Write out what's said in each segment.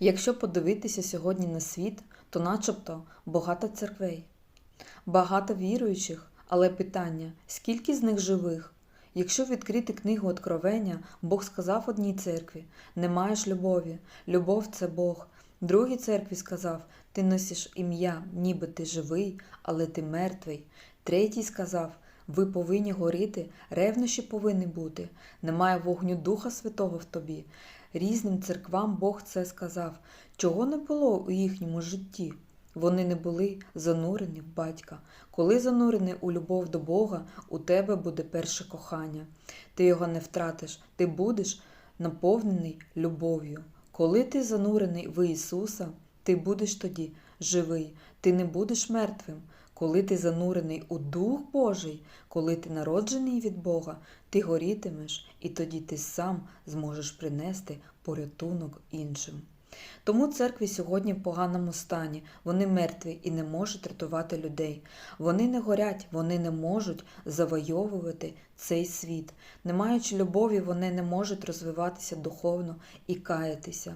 Якщо подивитися сьогодні на світ, то начебто багато церквей, багато віруючих, але питання, скільки з них живих? Якщо відкрити книгу Откровення, Бог сказав одній церкві: не маєш любові, любов це Бог. Другій церкві сказав: Ти носиш ім'я, ніби ти живий, але ти мертвий. Третій сказав: Ви повинні горіти, ревнощі повинні бути. Немає вогню Духа Святого в тобі. Різним церквам Бог це сказав, чого не було у їхньому житті. Вони не були занурені в батька. Коли занурений у любов до Бога, у тебе буде перше кохання. Ти його не втратиш, ти будеш наповнений любов'ю. Коли ти занурений в Ісуса, ти будеш тоді живий, ти не будеш мертвим. Коли ти занурений у Дух Божий, коли ти народжений від Бога, ти горітимеш, і тоді ти сам зможеш принести порятунок іншим. Тому церкві сьогодні в поганому стані, вони мертві і не можуть рятувати людей. Вони не горять, вони не можуть завойовувати цей світ. Не маючи любові, вони не можуть розвиватися духовно і каятися.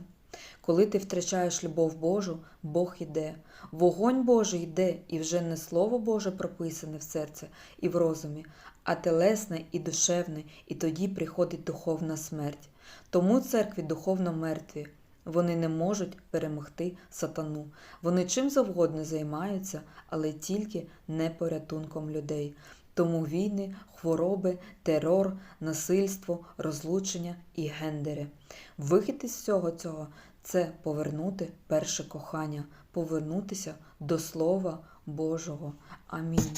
Коли ти втрачаєш любов Божу, Бог іде. Вогонь Божий йде, і вже не Слово Боже прописане в серце і в розумі, а телесне і душевне, і тоді приходить духовна смерть. Тому церкві духовно мертві. Вони не можуть перемогти сатану. Вони чим завгодно займаються, але тільки не порятунком людей. Тому війни, хвороби, терор, насильство, розлучення і гендери. Вихід із всього цього це повернути перше кохання, повернутися до Слова Божого. Амінь.